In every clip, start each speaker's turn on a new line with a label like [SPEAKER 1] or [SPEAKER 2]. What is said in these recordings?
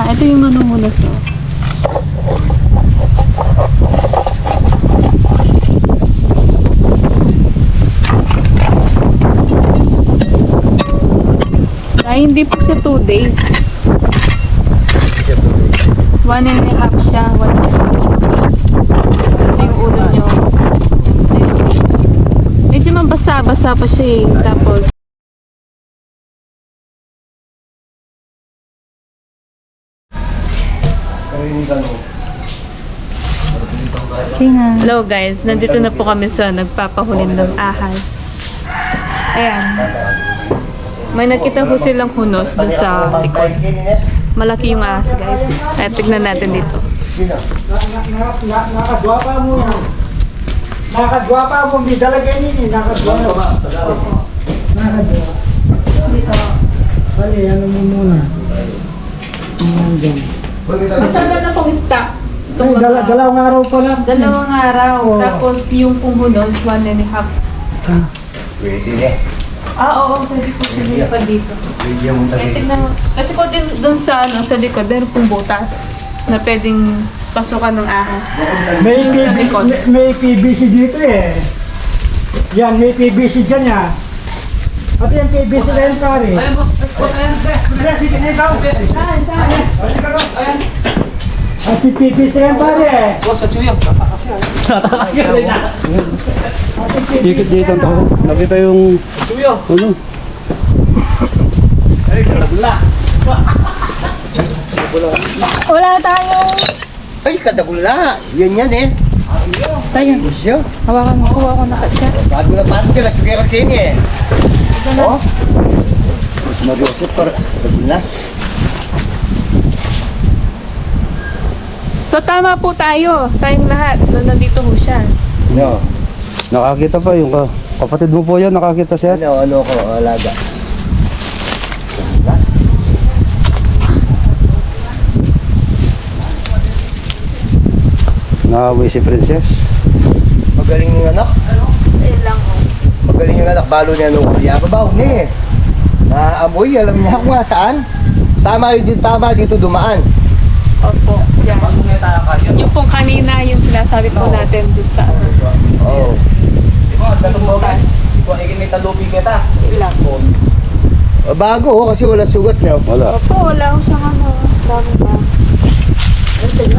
[SPEAKER 1] na. Ito yung nanumunas to. Ay, hindi po siya 2 days. One and a half siya. One and a half. Ito yung ulo nyo. Medyo mabasa-basa pa siya eh. Tapos, Hello guys, nandito na po kami sa nagpapahulin ng ahas. Ayan. May nakita po silang hunos doon sa likod. Malaki yung ahas guys. Kaya tignan natin dito.
[SPEAKER 2] Nakadwapa mo yan. Nakadwapa mo, may dalagay nini. Nakadwapa. Nakadwapa. Bali, ano mo muna. Ayan dyan.
[SPEAKER 1] Matagal na pong stock.
[SPEAKER 2] Ay, dala, dalawang araw pa lang.
[SPEAKER 1] Dalawang araw.
[SPEAKER 2] Oo.
[SPEAKER 1] Tapos yung pong hunos, one and a half.
[SPEAKER 2] Ah,
[SPEAKER 3] Pwede na.
[SPEAKER 1] Ah, oo. Pwede po sila pa dito.
[SPEAKER 3] Pwede mo
[SPEAKER 1] Eh, mo. Kasi po din doon sa, ano, sa likod, meron pong butas na pwedeng pasukan ng ahas.
[SPEAKER 2] May,
[SPEAKER 1] sa
[SPEAKER 2] PB, may, may PVC dito eh. Yan, may PVC dyan ya. At yung PVC na yan, pare. Ayan mo. Ayan, sige na ikaw. Saan, saan? At yung na yan, pare.
[SPEAKER 4] Ikot dito ang tao. Nakita yung... Ano?
[SPEAKER 1] Wala tayong...
[SPEAKER 3] Ay, kadagula. Yan yan eh.
[SPEAKER 1] Tayo.
[SPEAKER 3] Siya.
[SPEAKER 1] Hawakan mo. Kuha ko na katsa.
[SPEAKER 3] Bago na pato ka, natsugera kayo eh. Oh. Mas mariosip para kadagula.
[SPEAKER 1] So tama po tayo. Tayong lahat. Nung nandito ho siya.
[SPEAKER 3] No.
[SPEAKER 4] Nakakita pa yung ka- kapatid mo po yan. Nakakita siya.
[SPEAKER 3] Ano, ano ko, alaga.
[SPEAKER 4] Nakaway si Princess.
[SPEAKER 3] Magaling yung anak.
[SPEAKER 1] Ayun lang oh.
[SPEAKER 3] Magaling yung anak. Balo niya nung kuya. Babaw niya eh. Naamoy, alam niya kung nga saan. Tama yun dito, tama dito dumaan.
[SPEAKER 1] Opo. Yan. Yung pong kanina, yung sinasabi po natin doon sa
[SPEAKER 3] Oo.
[SPEAKER 1] butas. Ilang.
[SPEAKER 3] Oh. Bago oh, kasi wala sugat niya.
[SPEAKER 4] Wala.
[SPEAKER 1] Opo, wala ko siyang ano. Dami pa.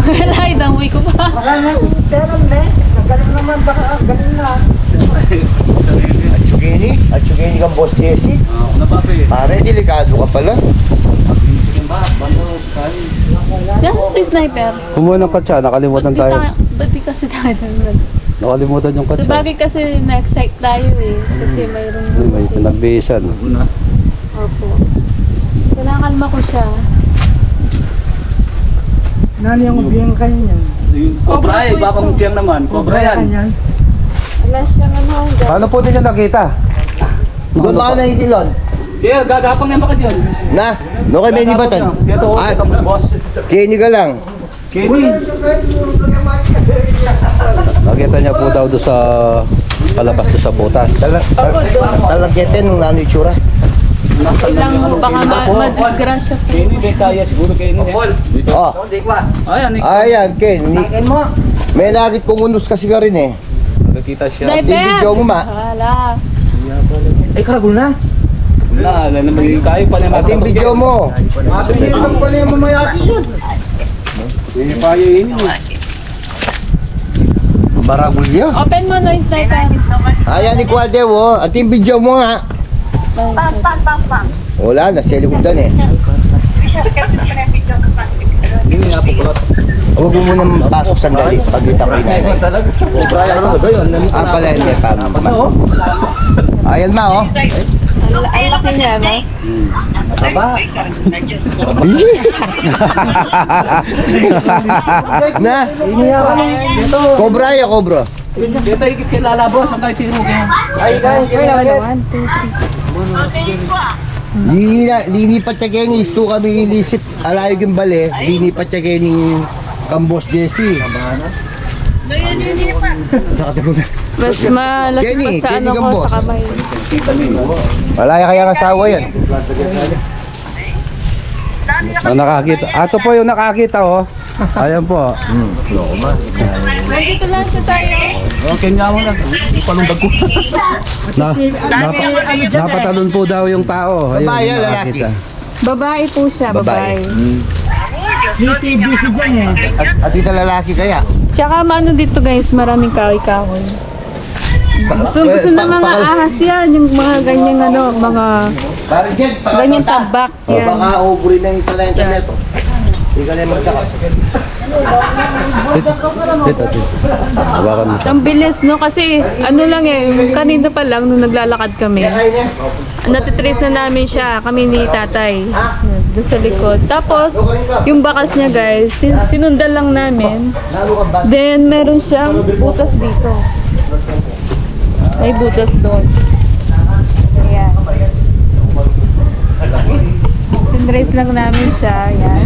[SPEAKER 1] Wala, idamoy ko pa.
[SPEAKER 2] Wala na pera na. Nagaling naman, baka ah, galing na.
[SPEAKER 3] At Chugini, at Chugini kang boss Jesse. Pare, delikado ka pala.
[SPEAKER 1] Yan, si sniper.
[SPEAKER 4] Kumuha ng katsa. Nakalimutan tayo.
[SPEAKER 1] Ba't di kasi tayo nag...
[SPEAKER 4] Nakalimutan yung katsa.
[SPEAKER 1] bagay kasi na-excite tayo eh. Kasi mayroong...
[SPEAKER 4] Ay, May pinagbihisan.
[SPEAKER 1] Opo. Kinakalma ko siya.
[SPEAKER 2] Nani ang ubiyang kayo niyan?
[SPEAKER 1] Cobra eh, bakang
[SPEAKER 5] siyang naman. Cobra yan.
[SPEAKER 1] Wala siyang ano.
[SPEAKER 4] Paano po din yung nakita?
[SPEAKER 3] Doon ba ka nahitilon?
[SPEAKER 5] Yeah, gagapang yan baka dyan.
[SPEAKER 3] Na, no kay Benny Batan?
[SPEAKER 5] Dito, oh,
[SPEAKER 3] Ah,
[SPEAKER 5] ito mo boss.
[SPEAKER 3] Kenny ka lang.
[SPEAKER 5] Kenny.
[SPEAKER 4] Nakita niya po daw doon sa palabas doon sa butas.
[SPEAKER 3] Talang, talagete nung nano itsura.
[SPEAKER 1] Ilang baka ma- madisgrasya po.
[SPEAKER 5] Kenny, may kaya siguro Kenny. eh.
[SPEAKER 3] Oh,
[SPEAKER 5] Ayan, eh.
[SPEAKER 3] ayan, Ken. Ni, may nagit kong unos kasi ka rin eh.
[SPEAKER 5] Nakita siya.
[SPEAKER 3] Yung video mo ma.
[SPEAKER 1] Wala.
[SPEAKER 5] Ay, karagul na. Wala, wala na may kaya pa naman.
[SPEAKER 3] At yung video mo. Mabilis lang pala yung mamayaki yun.
[SPEAKER 5] May kaya yun. eh.
[SPEAKER 3] Baragulya.
[SPEAKER 1] Open mo noise sniper.
[SPEAKER 3] Ayan ni Quadew oh. At yung video mo nga. Wala na, sa likodan eh.
[SPEAKER 5] Hindi nga po kulot.
[SPEAKER 3] Huwag mo muna pasok sandali pag kita ko.
[SPEAKER 5] Ano ba yun?
[SPEAKER 3] Ah, pala hindi pa. Ayan ma oh.
[SPEAKER 1] Ang laki niya, no?
[SPEAKER 5] Aba.
[SPEAKER 3] na, cobra ya cobra.
[SPEAKER 5] Dito ikit kay lalabos. Ang kahit sino kaya.
[SPEAKER 1] One, two, three.
[SPEAKER 3] Lini na, lini pa tiyagay ni isto kami inisip alayog yung bali, lini pa Kambos Jesse.
[SPEAKER 1] Mas malaki pa sa
[SPEAKER 3] Kenny
[SPEAKER 1] ano ko
[SPEAKER 3] Gambos.
[SPEAKER 1] sa kamay.
[SPEAKER 3] Wala ya kaya asawa yan.
[SPEAKER 4] Oh, nakakita. Ato po yung nakakita oh. Ayan po.
[SPEAKER 1] Nandito lang siya tayo.
[SPEAKER 5] Okay nga mo lang. Hindi pa nung bag ko.
[SPEAKER 4] Na, napa, napatalon po daw yung tao. Ayun,
[SPEAKER 3] Babae, lalaki?
[SPEAKER 4] nakakita.
[SPEAKER 1] Babae po siya, babae.
[SPEAKER 2] HPBC dyan eh.
[SPEAKER 3] At, at ito lalaki kaya.
[SPEAKER 1] Tsaka maano dito guys, maraming kahoy-kahoy. Gusto, gusto
[SPEAKER 3] pa-
[SPEAKER 1] mga ahas yan, yung mga ganyang ano, mga ganyang tabak
[SPEAKER 3] O,
[SPEAKER 1] yan.
[SPEAKER 3] baka ubri na yung pala yung. Hindi ka na yung magdakas.
[SPEAKER 4] Dito, dito.
[SPEAKER 1] Ang bilis no kasi ano lang eh, kanina pa lang nung naglalakad kami. Natitrace na namin siya, kami ni tatay. Doon sa likod. Tapos, yung bakas niya guys, sin- sinundan lang namin. Then, meron siyang butas dito. May butas doon. Ayan. Tinrace lang namin siya. Ayan.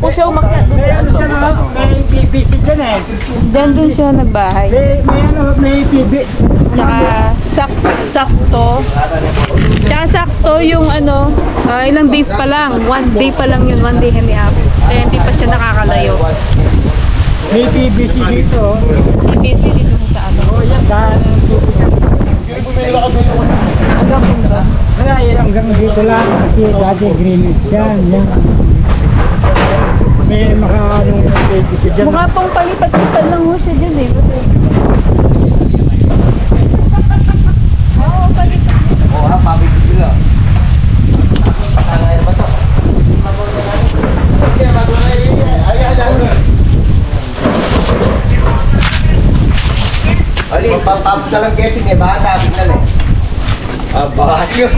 [SPEAKER 1] Doon po siya umakyat.
[SPEAKER 2] May ano dyan oh, may PVC dyan eh.
[SPEAKER 1] Doon siya nagbahay.
[SPEAKER 2] May, may ano, may PV.
[SPEAKER 1] Tsaka sak sakto. Tsaka sakto yung ano, ah, ilang days pa lang. One day pa lang yun. One day and a half. Kaya hindi pa siya nakakalayo.
[SPEAKER 2] May PVC dito. oh.
[SPEAKER 1] BBC dito sa ano.
[SPEAKER 2] O yan, daan ang PVC.
[SPEAKER 1] Hanggang
[SPEAKER 2] dito lang kasi dati greenwich yan. yan. May maka ano, PVC dyan.
[SPEAKER 1] Mukha pong palipat-lipat lang ho siya dyan eh. Oo, palipat.
[SPEAKER 3] Oo ha, pabigil sila. Patangay na ba ito? Okay, bago na yun. Ayan, ayan. Ali, pampap ka lang Kevin eh, baka tapit na eh. Aba, yun.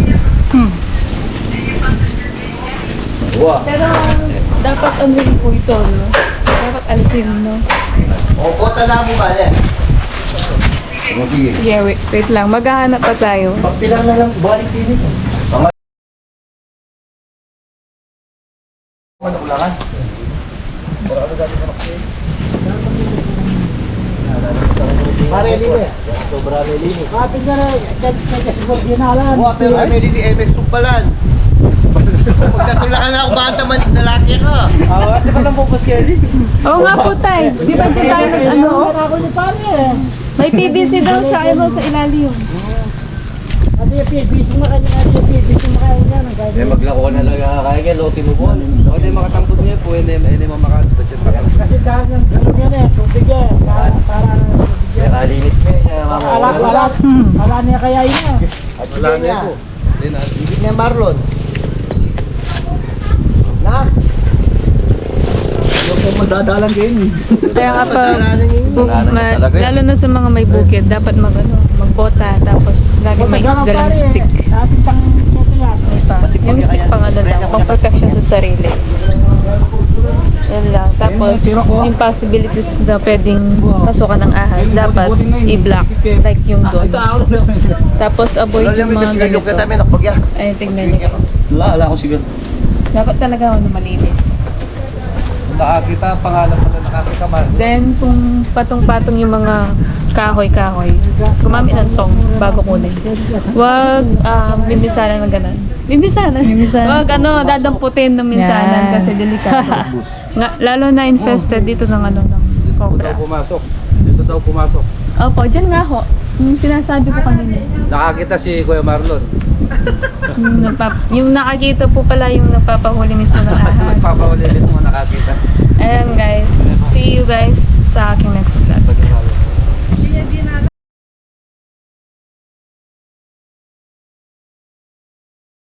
[SPEAKER 3] Wow.
[SPEAKER 1] Pero dapat ano rin po ito, no? Dapat alisin, no?
[SPEAKER 3] O, kota na mo ba yan? Sige.
[SPEAKER 1] Sige, wait, wait lang. Maghahanap pa tayo.
[SPEAKER 3] Pagpilang na lang, balik din ito. Mga... Ano ulangan? Pare, lini. Sobra may lini.
[SPEAKER 2] Kapit na kasi subordinalan.
[SPEAKER 3] Wow, pero may lini, MX sumpalan. Pagkatulakan ako, banta manik na laki ka.
[SPEAKER 1] Oo nga po, tay. Di ba dyan tayo mas ano?
[SPEAKER 2] Ako ni pare eh.
[SPEAKER 1] May PVC daw sa ano sa ilalim.
[SPEAKER 2] Kasi yung PVC makanya, kasi yung PVC makanya yan. ang
[SPEAKER 5] Eh
[SPEAKER 2] gagawin.
[SPEAKER 5] maglako na lang kaya kaya loti mo po. Pwede makatangkot niya po, hindi hindi mo makatbudget pa yan.
[SPEAKER 2] Kasi dahil ng ano yan eh, tubig eh. Para, para tubig
[SPEAKER 5] Kaya
[SPEAKER 2] yan.
[SPEAKER 5] kalinis niya, kaya
[SPEAKER 2] Alat,
[SPEAKER 5] mamawala.
[SPEAKER 2] alat. Alat niya kaya yun eh.
[SPEAKER 5] Wala
[SPEAKER 3] niya.
[SPEAKER 5] po. Hindi na.
[SPEAKER 3] Niya Marlon. Na?
[SPEAKER 5] Yung po madadalan kayo eh.
[SPEAKER 1] Kaya bu- ma-
[SPEAKER 5] talaga yun.
[SPEAKER 1] lalo na sa mga may bukid, dapat mag ano, magbota tapos lagi may dalang
[SPEAKER 2] eh.
[SPEAKER 1] stick. Pa. Yung stick pang ano lang, pang protection sa sarili. Yan lang. Tapos, yung possibilities na pwedeng pasukan ng ahas, dapat i-block. Like yung doon. Tapos, avoid
[SPEAKER 3] Wala
[SPEAKER 1] yung mga
[SPEAKER 3] kasi
[SPEAKER 1] ganito.
[SPEAKER 3] tayo nakapagya.
[SPEAKER 1] Ay, tignan niyo.
[SPEAKER 5] Wala, wala akong siguro.
[SPEAKER 1] Dapat talaga ano, malinis.
[SPEAKER 4] Nakakita, pangalan pala nakakita man.
[SPEAKER 1] Then, kung patong-patong yung mga kahoy-kahoy, gumamit ng tong bago kunin. Huwag um, bimisanan ng ganun. Bimisanan? Huwag ano, dadamputin ng minsanan kasi delikado. Nga, lalo na infested dito ng ano, ng
[SPEAKER 4] Dito
[SPEAKER 1] cobra.
[SPEAKER 4] daw pumasok. Dito daw pumasok.
[SPEAKER 1] Opo, dyan nga ho. Yung sinasabi ko kanina.
[SPEAKER 4] Nakakita si Kuya Marlon
[SPEAKER 1] yung, napap yung nakakita po pala yung nagpapahuli mismo ng ahas.
[SPEAKER 4] nagpapahuli mismo nakakita. Ayan guys, see you guys sa aking next vlog.